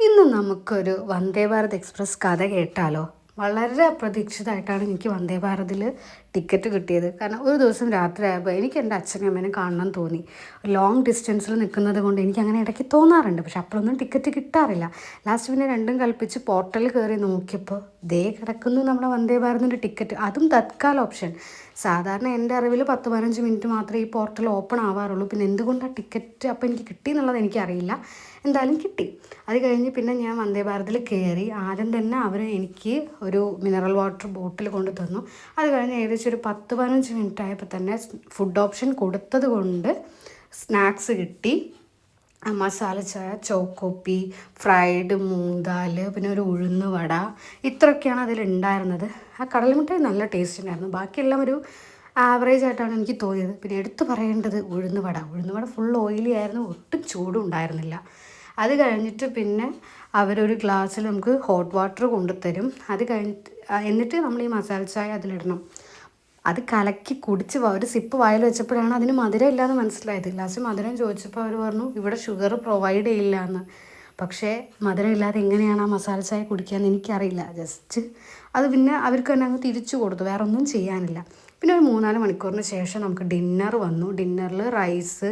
ഇന്ന് നമുക്കൊരു വന്ദേ ഭാരത് എക്സ്പ്രസ് കഥ കേട്ടാലോ? വളരെ അപ്രതീക്ഷിതമായിട്ടാണ് എനിക്ക് വന്ദേ ഭാരതിൽ ടിക്കറ്റ് കിട്ടിയത്. കാരണം ഒരു ദിവസം രാത്രി ആയപ്പോൾ എനിക്ക് എന്റെ അച്ഛനും അമ്മേനെ കാണണം തോന്നി. ലോങ് ഡിസ്റ്റൻസിൽ നിൽക്കുന്നത് കൊണ്ട് എനിക്ക് അങ്ങനെ ഇടയ്ക്ക് തോന്നാറുണ്ട്. പക്ഷെ അപ്പോഴൊന്നും ടിക്കറ്റ് കിട്ടാറില്ല. ലാസ്റ്റ് പിന്നെ രണ്ടും കൽപ്പിച്ച് പോർട്ടലിൽ കയറി നോക്കിയപ്പോൾ ദേ കിടക്കുന്നു നമ്മുടെ വന്ദേ ഭാരതിന്റെ ടിക്കറ്റ്. അതും തത്കാൽ ഓപ്ഷൻ. സാധാരണ എന്റെ അറിവിൽ പത്ത് പതിനഞ്ച് മിനിറ്റ് മാത്രമേ ഈ പോർട്ടൽ ഓപ്പൺ ആവാറുള്ളൂ. പിന്നെ എന്തുകൊണ്ടാണ് ടിക്കറ്റ് അപ്പോൾ എനിക്ക് കിട്ടി എന്നുള്ളത് എനിക്കറിയില്ല. എന്തായാലും കിട്ടി. അത് കഴിഞ്ഞ് പിന്നെ ഞാൻ വന്ദേ ഭാരതിൽ കയറി ആദ്യം തന്നെ അവർ എനിക്ക് ഒരു മിനറൽ വാട്ടർ ബോട്ടിൽ കൊണ്ട് തന്നു. അത് കഴിഞ്ഞ് ഏകദേശം ഒരു പത്ത് പതിനഞ്ച് മിനിറ്റ് ആയപ്പോൾ തന്നെ ഫുഡ് ഓപ്ഷൻ കൊടുത്തത് കൊണ്ട് സ്നാക്സ് കിട്ടി. മസാല ചായ ചോക്കോപ്പി ഫ്രൈഡ് മൂന്താൽ പിന്നെ ഒരു ഉഴുന്ന് വട. ഇത്രയൊക്കെയാണ് അതിലുണ്ടായിരുന്നത് ആ കടലമിഠായി നല്ല ടേസ്റ്റ് ഉണ്ടായിരുന്നു. ബാക്കിയെല്ലാം ഒരു ആവറേജ് ആയിട്ടാണ് എനിക്ക് തോന്നിയത്. പിന്നെ എടുത്തു പറയേണ്ടത് ഉഴുന്ന് വട. ഉഴുന്ന് വട ഫുൾ ഓയിലി ആയിരുന്നു. ഒട്ടും ചൂടും ഉണ്ടായിരുന്നില്ല. അത് കഴിഞ്ഞിട്ട് പിന്നെ അവരൊരു ഗ്ലാസ്സിൽ നമുക്ക് ഹോട്ട് വാട്ടർ കൊണ്ടുതരും. അത് കഴിഞ്ഞിട്ട് എന്നിട്ട് നമ്മൾ ഈ മസാല ചായ അതിലിടണം. അത് കലക്കി കുടിച്ച് ഒരു സിപ്പ് വായിൽ വെച്ചപ്പോഴാണ് അതിന് മധുരം ഇല്ലാന്ന് മനസ്സിലായത്. ലാസ്റ്റ് മധുരം ചോദിച്ചപ്പോൾ അവർ പറഞ്ഞു ഇവിടെ ഷുഗർ പ്രൊവൈഡ് ചെയ്യില്ല എന്ന് പക്ഷേ മധുരം ഇല്ലാതെ എങ്ങനെയാണ് ആ മസാല ചായ കുടിക്കുകയെന്ന് എനിക്കറിയില്ല. ജസ്റ്റ് അത് പിന്നെ അവർക്ക് തന്നെ അങ്ങ് തിരിച്ചു കൊടുത്തു. വേറെ ഒന്നും ചെയ്യാനില്ല. പിന്നെ ഒരു മൂന്നാൽ മണിക്കൂറിന് ശേഷം നമുക്ക് ഡിന്നർ വന്നു. ഡിന്നറിൽ rice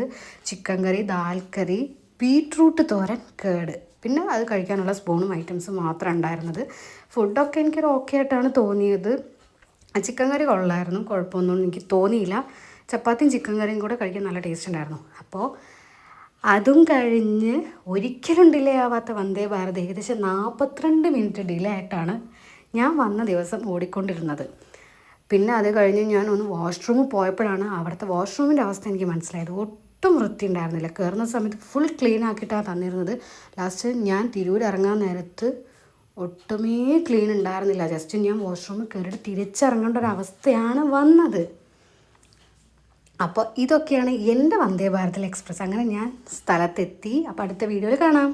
chicken curry dal curry beetroot തോരൻ കേട്. പിന്നെ അത് കഴിക്കാനുള്ള സ്പൂണും ഐറ്റംസും മാത്രം ഉണ്ടായിരുന്നത്. ഫുഡൊക്കെ എനിക്കൊരു ഓക്കെ ആയിട്ടാണ് തോന്നിയത്. ചിക്കൻ കറി കൊള്ളായിരുന്നു കുഴപ്പമൊന്നും എനിക്ക് തോന്നിയില്ല. ചപ്പാത്തിയും ചിക്കൻ കറിയും കൂടെ കഴിക്കാൻ നല്ല ടേസ്റ്റ് ഉണ്ടായിരുന്നു. അപ്പോൾ അതും കഴിഞ്ഞ് ഒരിക്കലും ഡിലേ ആവാത്ത വന്ദേ ഭാരത് ഏകദേശം നാൽപ്പത്തിരണ്ട് മിനിറ്റ് ഡിലേ ആയിട്ടാണ് ഞാൻ വന്ന ദിവസം ഓടിക്കൊണ്ടിരുന്നത്. പിന്നെ അത് കഴിഞ്ഞ് ഞാൻ ഒന്ന് വാഷ്റൂമിൽ പോയപ്പോഴാണ് അവിടുത്തെ വാഷ്റൂമിന്റെ അവസ്ഥ എനിക്ക് മനസ്സിലായത്. ഒട്ടും വൃത്തി ഉണ്ടായിരുന്നില്ല. കയറുന്ന സമയത്ത് ഫുൾ ക്ലീൻ ആക്കിയിട്ടാണ് തന്നിരുന്നത്. ലാസ്റ്റ് ഞാൻ തിരൂർ ഇറങ്ങാൻ നേരത്ത് ഒട്ടുമേ ക്ലീൻ ഉണ്ടായിരുന്നില്ല. ജസ്റ്റ് ഞാൻ വാഷ്റൂമിൽ കയറിയിട്ട് തിരിച്ചിറങ്ങേണ്ട ഒരു അവസ്ഥയാണ് വന്നത്. അപ്പോൾ ഇതൊക്കെയാണ് എന്റെ വന്ദേ ഭാരതിൽ എക്സ്പ്രസ്. അങ്ങനെ ഞാൻ സ്ഥലത്തെത്തി. അപ്പോൾ അടുത്ത വീഡിയോയിൽ കാണാം.